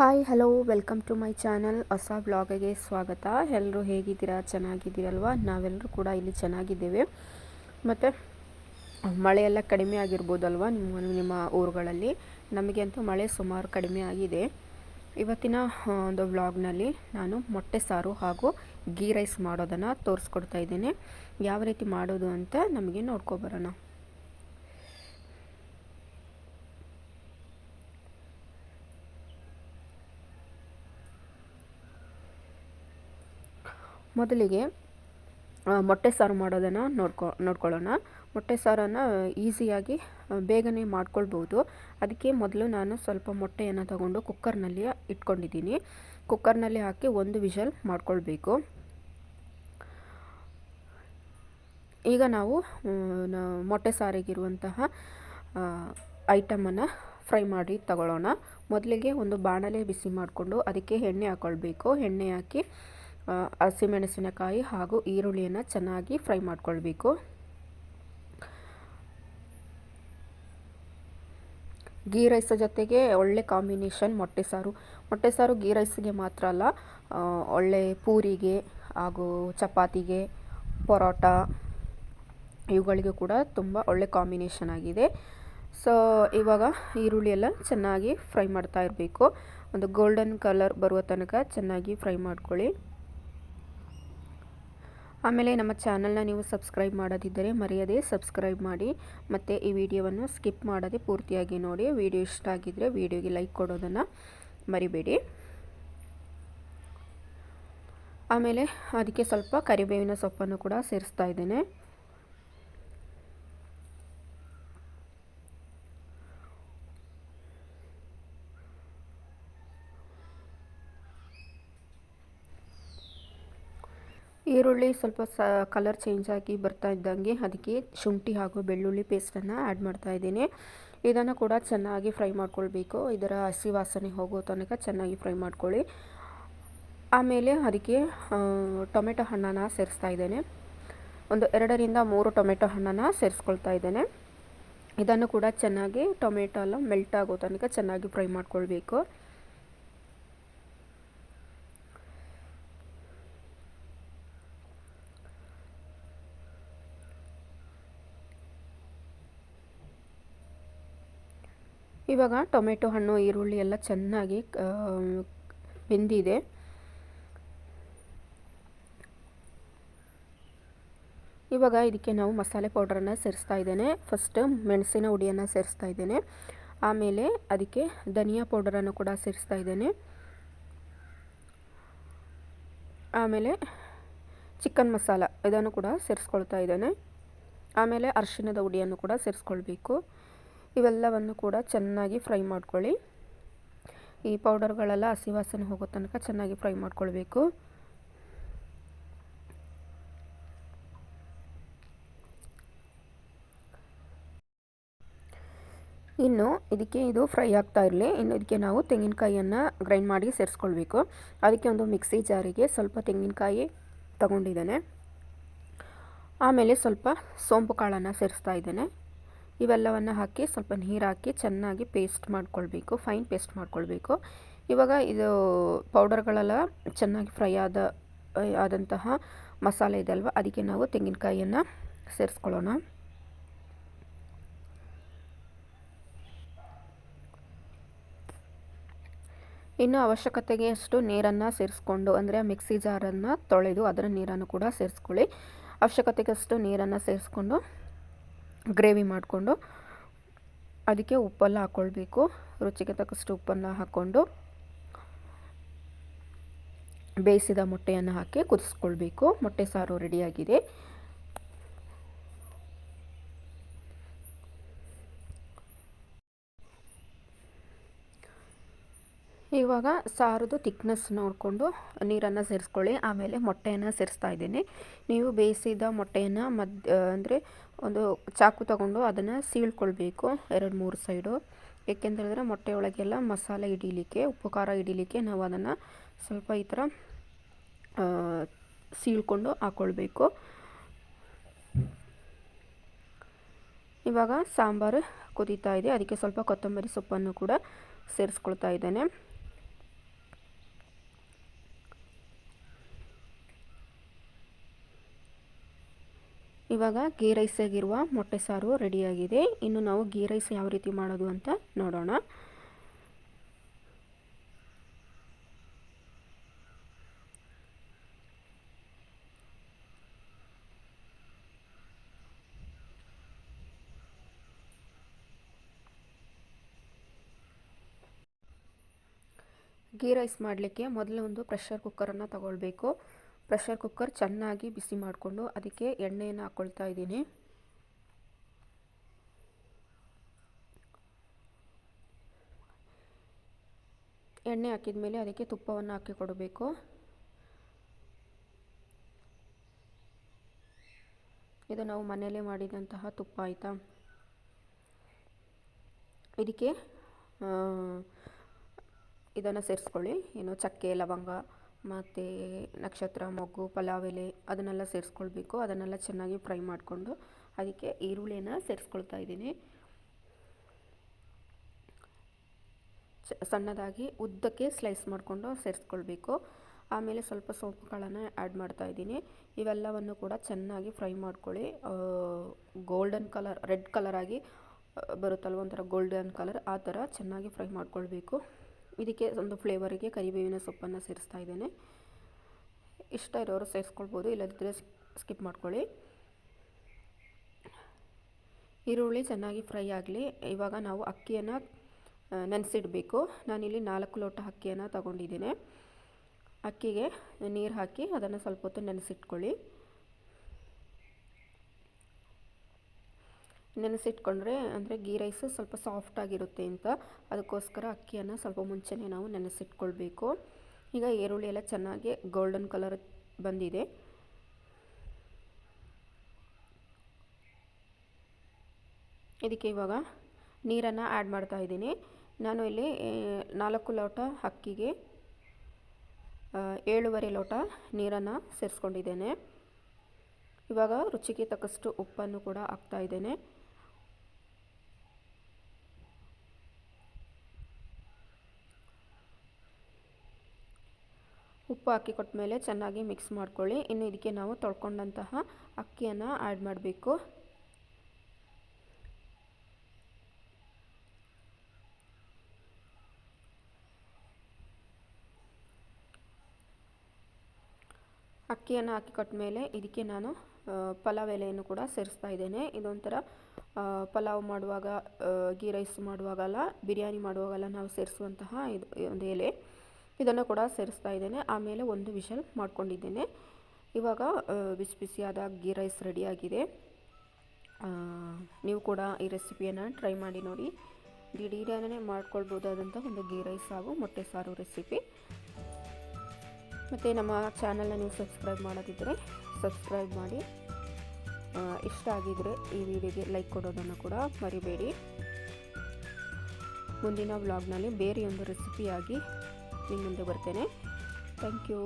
Hi hello welcome to my channel ಹೊಸ ಬ್ಲಾಗಿಗೆ ಸ್ವಾಗತ. ಎಲ್ಲರೂ ಹೇಗಿದ್ದೀರಾ? ಚೆನ್ನಾಗಿದ್ದೀರಲ್ವಾ? ನಾವೆಲ್ಲರೂ ಕೂಡ ಇಲ್ಲಿ ಚೆನ್ನಾಗಿದ್ದೇವೆ. ಮತ್ತು ಮಳೆಯೆಲ್ಲ ಕಡಿಮೆ ಆಗಿರ್ಬೋದಲ್ವ ನಿಮ್ಮ ನಿಮ್ಮ ಊರುಗಳಲ್ಲಿ? ನಮಗೆ ಅಂತೂ ಮಳೆ ಸುಮಾರು ಕಡಿಮೆ ಆಗಿದೆ. ಇವತ್ತಿನ ಒಂದು ವ್ಲಾಗ್ನಲ್ಲಿ ನಾನು ಮೊಟ್ಟೆ ಸಾರು ಹಾಗೂ ಗೀ ರೈಸ್ ಮಾಡೋದನ್ನು ತೋರಿಸ್ಕೊಡ್ತಾ ಇದ್ದೇನೆ. ಯಾವ ರೀತಿ ಮಾಡೋದು ಅಂತ ನಮಗೆ ನೋಡ್ಕೊಬರೋಣ ಮೊದಲಿಗೆ ಮೊಟ್ಟೆ ಸಾರು ಮಾಡೋದನ್ನು ನೋಡ್ಕೊ, ನೋಡ್ಕೊಳ್ಳೋಣ. ಮೊಟ್ಟೆ ಸಾರನ್ನು ಈಸಿಯಾಗಿ ಬೇಗನೆ ಮಾಡ್ಕೊಳ್ಬೋದು. ಅದಕ್ಕೆ ಮೊದಲು ನಾನು ಸ್ವಲ್ಪ ಮೊಟ್ಟೆಯನ್ನು ತಗೊಂಡು ಕುಕ್ಕರ್ನಲ್ಲಿ ಇಟ್ಕೊಂಡಿದ್ದೀನಿ. ಕುಕ್ಕರ್ನಲ್ಲಿ ಹಾಕಿ ಒಂದು ವಿಷಲ್ ಮಾಡ್ಕೊಳ್ಬೇಕು. ಈಗ ನಾವು ಮೊಟ್ಟೆ ಸಾರಿಗಿರುವಂತಹ ಐಟಮನ್ನು ಫ್ರೈ ಮಾಡಿ ತಗೊಳ್ಳೋಣ. ಮೊದಲಿಗೆ ಒಂದು ಬಾಣಲೆ ಬಿಸಿ ಮಾಡಿಕೊಂಡು ಅದಕ್ಕೆ ಎಣ್ಣೆ ಹಾಕ್ಕೊಳ್ಬೇಕು ಎಣ್ಣೆ ಹಾಕಿ ಹಸಿಮೆಣಸಿನಕಾಯಿ ಹಾಗೂ ಈರುಳ್ಳಿಯನ್ನು ಚೆನ್ನಾಗಿ ಫ್ರೈ ಮಾಡಿಕೊಳ್ಬೇಕು. ಗೀ ರೈಸ್ ಜೊತೆಗೆ ಒಳ್ಳೆ ಕಾಂಬಿನೇಷನ್ ಮೊಟ್ಟೆ ಸಾರು. ಮೊಟ್ಟೆ ಸಾರು ಗೀ ರೈಸ್ಗೆ ಮಾತ್ರ ಅಲ್ಲ ಒಳ್ಳೆ ಪೂರಿಗೆ ಹಾಗೂ ಚಪಾತಿಗೆ, ಪರೋಟ, ಇವುಗಳಿಗೆ ಕೂಡ ತುಂಬ ಒಳ್ಳೆ ಕಾಂಬಿನೇಷನ್ ಆಗಿದೆ. ಸೊ, ಇವಾಗ ಈರುಳ್ಳಿ ಎಲ್ಲ ಚೆನ್ನಾಗಿ ಫ್ರೈ ಮಾಡ್ತಾ ಇರಬೇಕು. ಒಂದು ಗೋಲ್ಡನ್ ಕಲರ್ ಬರುವ ತನಕ ಚೆನ್ನಾಗಿ ಫ್ರೈ ಮಾಡ್ಕೊಳ್ಳಿ. ಆಮೇಲೆ ನಮ್ಮ ಚಾನಲ್ನ ನೀವು ಸಬ್ಸ್ಕ್ರೈಬ್ ಮಾಡದಿದ್ದರೆ ಮರೆಯದೆ ಸಬ್ಸ್ಕ್ರೈಬ್ ಮಾಡಿ ಮತ್ತು ಈ ವಿಡಿಯೋವನ್ನು ಸ್ಕಿಪ್ ಮಾಡದೆ ಪೂರ್ತಿಯಾಗಿ ನೋಡಿ. ವಿಡಿಯೋ ಇಷ್ಟ ಆಗಿದ್ದರೆ ವಿಡಿಯೋಗೆ ಲೈಕ್ ಕೊಡೋದನ್ನು ಮರಿಬೇಡಿ. ಆಮೇಲೆ ಅದಕ್ಕೆ ಸ್ವಲ್ಪ ಕರಿಬೇವಿನ ಸೊಪ್ಪನ್ನು ಕೂಡ ಸೇರಿಸ್ತಾ ಇದ್ದೇನೆ. ಈರುಳ್ಳಿ ಸ್ವಲ್ಪ ಸ ಕಲರ್ ಚೇಂಜ್ ಆಗಿ ಬರ್ತಾ ಇದ್ದಂಗೆ ಅದಕ್ಕೆ ಶುಂಠಿ ಹಾಗೂ ಬೆಳ್ಳುಳ್ಳಿ ಪೇಸ್ಟನ್ನು ಆ್ಯಡ್ ಮಾಡ್ತಾ ಇದ್ದೀನಿ. ಇದನ್ನು ಕೂಡ ಚೆನ್ನಾಗಿ ಫ್ರೈ ಮಾಡ್ಕೊಳ್ಬೇಕು. ಇದರ ಹಸಿ ವಾಸನೆ ಹೋಗೋ ತನಕ ಚೆನ್ನಾಗಿ ಫ್ರೈ ಮಾಡ್ಕೊಳ್ಳಿ. ಆಮೇಲೆ ಅದಕ್ಕೆ ಟೊಮೆಟೊ ಹಣ್ಣನ್ನು ಸೇರಿಸ್ತಾ ಇದ್ದೇನೆ. ಒಂದು ಎರಡರಿಂದ ಮೂರು ಟೊಮೆಟೊ ಹಣ್ಣನ್ನು ಸೇರಿಸ್ಕೊಳ್ತಾ ಇದ್ದೇನೆ. ಇದನ್ನು ಕೂಡ ಚೆನ್ನಾಗಿ ಟೊಮೆಟೊ ಎಲ್ಲ ಮೆಲ್ಟ್ ಆಗೋ ತನಕ ಚೆನ್ನಾಗಿ ಫ್ರೈ ಮಾಡ್ಕೊಳ್ಬೇಕು. ಇವಾಗ ಟೊಮೆಟೊ ಹಣ್ಣು, ಈರುಳ್ಳಿ ಎಲ್ಲ ಚೆನ್ನಾಗಿ ಬೆಂದಿದೆ. ಇವಾಗ ಇದಕ್ಕೆ ನಾವು ಮಸಾಲೆ ಪೌಡ್ರನ್ನು ಸೇರಿಸ್ತಾ ಇದ್ದೇನೆ. ಫಸ್ಟ್ ಮೆಣಸಿನ ಹುಡಿಯನ್ನು ಸೇರಿಸ್ತಾ ಇದ್ದೇನೆ. ಆಮೇಲೆ ಅದಕ್ಕೆ ಧನಿಯಾ ಪೌಡರನ್ನು ಕೂಡ ಸೇರಿಸ್ತಾ ಇದ್ದೇನೆ. ಆಮೇಲೆ ಚಿಕನ್ ಮಸಾಲ ಇದನ್ನು ಕೂಡ ಸೇರಿಸ್ಕೊಳ್ತಾ ಇದ್ದೇನೆ. ಆಮೇಲೆ ಅರಿಶಿಣದ ಹುಡಿಯನ್ನು ಕೂಡ ಸೇರಿಸ್ಕೊಳ್ಬೇಕು. ಇವೆಲ್ಲವನ್ನು ಕೂಡ ಚೆನ್ನಾಗಿ ಫ್ರೈ ಮಾಡ್ಕೊಳ್ಳಿ. ಈ ಪೌಡರ್ಗಳೆಲ್ಲ ಹಸಿ ವಾಸನೆ ಹೋಗೋ ತನಕ ಚೆನ್ನಾಗಿ ಫ್ರೈ ಮಾಡ್ಕೊಳ್ಬೇಕು. ಇನ್ನು ಇದಕ್ಕೆ ಇದು ಫ್ರೈ ಆಗ್ತಾ ಇರಲಿ. ಇನ್ನು ಇದಕ್ಕೆ ನಾವು ತೆಂಗಿನಕಾಯಿಯನ್ನು ಗ್ರೈಂಡ್ ಮಾಡಿ ಸೇರಿಸ್ಕೊಳ್ಬೇಕು. ಅದಕ್ಕೆ ಒಂದು ಮಿಕ್ಸಿ ಜಾರಿಗೆ ಸ್ವಲ್ಪ ತೆಂಗಿನಕಾಯಿ ತಗೊಂಡಿದ್ದೇನೆ. ಆಮೇಲೆ ಸ್ವಲ್ಪ ಸೋಂಪು ಕಾಳನ್ನು ಸೇರಿಸ್ತಾ ಇದ್ದೇನೆ. ಇವೆಲ್ಲವನ್ನು ಹಾಕಿ ಸ್ವಲ್ಪ ನೀರು ಹಾಕಿ ಚೆನ್ನಾಗಿ ಪೇಸ್ಟ್ ಮಾಡ್ಕೊಳ್ಬೇಕು ಫೈನ್ ಪೇಸ್ಟ್ ಮಾಡ್ಕೊಳ್ಬೇಕು. ಇವಾಗ ಇದು ಪೌಡರ್ಗಳೆಲ್ಲ ಚೆನ್ನಾಗಿ ಫ್ರೈ ಆದ, ಆದಂತಹ ಮಸಾಲೆ ಇದೆ ಅಲ್ವ ಅದಕ್ಕೆ ನಾವು ತೆಂಗಿನಕಾಯಿಯನ್ನು ಸೇರಿಸ್ಕೊಳ್ಳೋಣ. ಇನ್ನು ಅವಶ್ಯಕತೆಗೆ ಅಷ್ಟು ನೀರನ್ನು ಸೇರಿಸ್ಕೊಂಡು, ಅಂದರೆ ಮಿಕ್ಸಿ ಜಾರನ್ನು ತೊಳೆದು ಅದರ ನೀರನ್ನು ಕೂಡ ಸೇರಿಸ್ಕೊಳ್ಳಿ. ಅವಶ್ಯಕತೆಗಷ್ಟು ನೀರನ್ನು ಸೇರಿಸ್ಕೊಂಡು ಗ್ರೇವಿ ಮಾಡಿಕೊಂಡು ಅದಕ್ಕೆ ಉಪ್ಪೆಲ್ಲ ಹಾಕ್ಕೊಳ್ಬೇಕು. ರುಚಿಗೆ ತಕ್ಕಷ್ಟು ಉಪ್ಪನ್ನು ಹಾಕ್ಕೊಂಡು ಬೇಯಿಸಿದ ಮೊಟ್ಟೆಯನ್ನು ಹಾಕಿ ಕುದಿಸ್ಕೊಳ್ಬೇಕು. ಮೊಟ್ಟೆ ಸಾರು ರೆಡಿಯಾಗಿದೆ. ಇವಾಗ ಸಾರದು ತಿಕ್ನೆಸ್ ನೋಡಿಕೊಂಡು ನೀರನ್ನು ಸೇರಿಸ್ಕೊಳ್ಳಿ. ಆಮೇಲೆ ಮೊಟ್ಟೆಯನ್ನು ಸೇರಿಸ್ತಾ ಇದ್ದೀನಿ. ನೀವು ಬೇಯಿಸಿದ ಮೊಟ್ಟೆಯನ್ನು ಮದ್ ಅಂದರೆ ಒಂದು ಚಾಕು ತಗೊಂಡು ಅದನ್ನು ಸೀಳ್ಕೊಳ್ಬೇಕು ಎರಡು ಮೂರು ಸೈಡು. ಏಕೆಂತೇಳಿದ್ರೆ ಮೊಟ್ಟೆ ಒಳಗೆಲ್ಲ ಮಸಾಲೆ ಹಿಡೀಲಿಕ್ಕೆ, ಉಪ್ಪು ಖಾರ ಹಿಡೀಲಿಕ್ಕೆ ನಾವು ಅದನ್ನು ಸ್ವಲ್ಪ ಈ ಥರ ಸೀಳ್ಕೊಂಡು ಹಾಕ್ಕೊಳ್ಬೇಕು ಇವಾಗ ಸಾಂಬಾರು ಕುದೀತಾ ಇದೆ. ಅದಕ್ಕೆ ಸ್ವಲ್ಪ ಕೊತ್ತಂಬರಿ ಸೊಪ್ಪನ್ನು ಕೂಡ ಸೇರಿಸ್ಕೊಳ್ತಾ ಇದ್ದೇನೆ. ಇವಾಗ ಗೀ ರೈಸಾಗಿರುವ ಮೊಟ್ಟೆ ಸಾರು ರೆಡಿಯಾಗಿದೆ. ಇನ್ನು ನಾವು ಗೀ ರೈಸ್ ಯಾವ ರೀತಿ ಮಾಡೋದು ಅಂತ ನೋಡೋಣ. ಗೀ ರೈಸ್ ಮಾಡಲಿಕ್ಕೆ ಮೊದಲು ಒಂದು ಪ್ರೆಷರ್ ಕುಕ್ಕರನ್ನು ತಗೊಳ್ಬೇಕು. ಪ್ರೆಷರ್ ಕುಕ್ಕರ್ ಚೆನ್ನಾಗಿ ಬಿಸಿ ಮಾಡಿಕೊಂಡು ಅದಕ್ಕೆ ಎಣ್ಣೆಯನ್ನು ಹಾಕ್ಕೊಳ್ತಾ ಇದ್ದೀನಿ. ಎಣ್ಣೆ ಹಾಕಿದ ಮೇಲೆ ಅದಕ್ಕೆ ತುಪ್ಪವನ್ನು ಹಾಕಿ ಕೊಡಬೇಕು. ಇದು ನಾವು ಮನೆಯಲ್ಲೇ ಮಾಡಿದಂತಹ ತುಪ್ಪ ಆಯಿತಾ? ಇದಕ್ಕೆ ಇದನ್ನು ಸೇರಿಸ್ಕೊಳ್ಳಿ. ಏನು ಚಕ್ಕೆ, ಲವಂಗ ಮತ್ತು ನಕ್ಷತ್ರ ಮೊಗ್ಗು ಪಲಾವ್ ಎಲೆ ಅದನ್ನೆಲ್ಲ ಸೇರಿಸ್ಕೊಳ್ಬೇಕು. ಅದನ್ನೆಲ್ಲ ಚೆನ್ನಾಗಿ ಫ್ರೈ ಮಾಡಿಕೊಂಡು ಅದಕ್ಕೆ ಈರುಳ್ಳಿನ ಸೇರಿಸ್ಕೊಳ್ತಾ ಇದ್ದೀನಿ. ಸಣ್ಣದಾಗಿ ಉದ್ದಕ್ಕೆ ಸ್ಲೈಸ್ ಮಾಡಿಕೊಂಡು ಸೇರಿಸ್ಕೊಳ್ಬೇಕು. ಆಮೇಲೆ ಸ್ವಲ್ಪ ಸೋಂಪು ಕಾಳನ್ನು ಆ್ಯಡ್ ಮಾಡ್ತಾ ಇದ್ದೀನಿ. ಇವೆಲ್ಲವನ್ನು ಕೂಡ ಚೆನ್ನಾಗಿ ಫ್ರೈ ಮಾಡ್ಕೊಳ್ಳಿ. ಗೋಲ್ಡನ್ ಕಲರ್, ರೆಡ್ ಕಲರಾಗಿ ಬರುತ್ತಲ್ವ ಒಂಥರ ಗೋಲ್ಡನ್ ಕಲರ್, ಆ ಥರ ಚೆನ್ನಾಗಿ ಫ್ರೈ ಮಾಡ್ಕೊಳ್ಬೇಕು. ಇದಕ್ಕೆ ಒಂದು ಫ್ಲೇವರಿಗೆ ಕರಿಬೇವಿನ ಸೊಪ್ಪನ್ನು ಸೇರಿಸ್ತಾ ಇದ್ದೇನೆ. ಇಷ್ಟ ಇರೋರು ಸೇರಿಸ್ಕೊಳ್ಬೋದು ಇಲ್ಲದಿದ್ದರೆ ಸ್ಕಿಪ್ ಮಾಡ್ಕೊಳ್ಳಿ. ಈರುಳ್ಳಿ ಚೆನ್ನಾಗಿ ಫ್ರೈ ಆಗಲಿ. ಇವಾಗ ನಾವು ಅಕ್ಕಿಯನ್ನು ನೆನೆಸಿಡಬೇಕು. ನಾನಿಲ್ಲಿ ನಾಲ್ಕು ಲೋಟ ಅಕ್ಕಿಯನ್ನು ತಗೊಂಡಿದ್ದೇನೆ. ಅಕ್ಕಿಗೆ ನೀರು ಹಾಕಿ ಅದನ್ನು ಸ್ವಲ್ಪ ಹೊತ್ತು ನೆನೆಸಿಟ್ಕೊಳ್ಳಿ. ನೆನೆಸಿಟ್ಕೊಂಡ್ರೆ ಅಂದರೆ ಗೀ ರೈಸು ಸ್ವಲ್ಪ ಸಾಫ್ಟಾಗಿರುತ್ತೆ ಅಂತ. ಅದಕ್ಕೋಸ್ಕರ ಅಕ್ಕಿಯನ್ನು ಸ್ವಲ್ಪ ಮುಂಚೆನೇ ನಾವು ನೆನೆಸಿಟ್ಕೊಳ್ಬೇಕು. ಈಗ ಈರುಳ್ಳಿ ಎಲ್ಲ ಚೆನ್ನಾಗಿ ಗೋಲ್ಡನ್ ಕಲರ್ ಬಂದಿದೆ. ಇದಕ್ಕೆ ಇವಾಗ ನೀರನ್ನು ಆ್ಯಡ್ ಮಾಡ್ತಾ ಇದ್ದೀನಿ. ನಾನು ಇಲ್ಲಿ ನಾಲ್ಕು ಲೋಟ ಅಕ್ಕಿಗೆ ಏಳುವರೆ ಲೋಟ ನೀರನ್ನು ಸೇರಿಸ್ಕೊಂಡಿದ್ದೇನೆ. ಇವಾಗ ರುಚಿಗೆ ತಕ್ಕಷ್ಟು ಉಪ್ಪನ್ನು ಕೂಡ ಹಾಕ್ತಾ ಇದ್ದೇನೆ. ಉಪ್ಪು ಹಾಕಿ ಕೊಟ್ಟ ಮೇಲೆ ಚೆನ್ನಾಗಿ ಮಿಕ್ಸ್ ಮಾಡ್ಕೊಳ್ಳಿ. ಇನ್ನು ಇದಕ್ಕೆ ನಾವು ತೊಳ್ಕೊಂಡಂತಹ ಅಕ್ಕಿಯನ್ನು ಆ್ಯಡ್ ಮಾಡಬೇಕು. ಅಕ್ಕಿಯನ್ನು ಹಾಕಿ ಕೊಟ್ಟ ಮೇಲೆ ಇದಕ್ಕೆ ನಾನು ಪಲಾವ್ ಎಲೆಯನ್ನು ಕೂಡ ಸೇರಿಸ್ತಾ ಇದ್ದೇನೆ. ಇದೊಂಥರ ಪಲಾವ್ ಮಾಡುವಾಗ ಗೀ ರೈಸ್ ಮಾಡುವಾಗಲ್ಲ, ಬಿರಿಯಾನಿ ಮಾಡುವಾಗಲ್ಲ ನಾವು ಸೇರಿಸುವಂತಹ ಇದು, ಒಂದು ಎಲೆ. ಇದನ್ನು ಕೂಡ ಸೇರಿಸ್ತಾ ಇದ್ದೇನೆ. ಆಮೇಲೆ ಒಂದು ವಿಷಲ್ ಮಾಡ್ಕೊಂಡಿದ್ದೇನೆ. ಇವಾಗ ಬಿಸಿ ಬಿಸಿಯಾದ ಗೀ ರೈಸ್ ರೆಡಿಯಾಗಿದೆ ನೀವು ಕೂಡ ಈ ರೆಸಿಪಿಯನ್ನು ಟ್ರೈ ಮಾಡಿ ನೋಡಿ. ದಿಢೀರನೇ ಮಾಡ್ಕೊಳ್ಬೋದಾದಂಥ ಒಂದು ಗೀ ರೈಸ್ ಹಾಗೂ ಮೊಟ್ಟೆ ಸಾರು ರೆಸಿಪಿ. ಮತ್ತು ನಮ್ಮ ಚಾನಲ್ನ ನೀವು ಸಬ್ಸ್ಕ್ರೈಬ್ ಮಾಡೋದಿದ್ದರೆ ಸಬ್ಸ್ಕ್ರೈಬ್ ಮಾಡಿ. ಇಷ್ಟ ಆಗಿದ್ದರೆ ಈ ವಿಡಿಯೋಗೆ ಲೈಕ್ ಕೊಡೋದನ್ನು ಕೂಡ ಮರಿಬೇಡಿ. ಮುಂದಿನ ವ್ಲಾಗ್ನಲ್ಲಿ ಒಂದು ರೆಸಿಪಿಯಾಗಿ ನಿಮ್ಮ ಮುಂದೆ ಬರ್ತೇನೆ. Thank you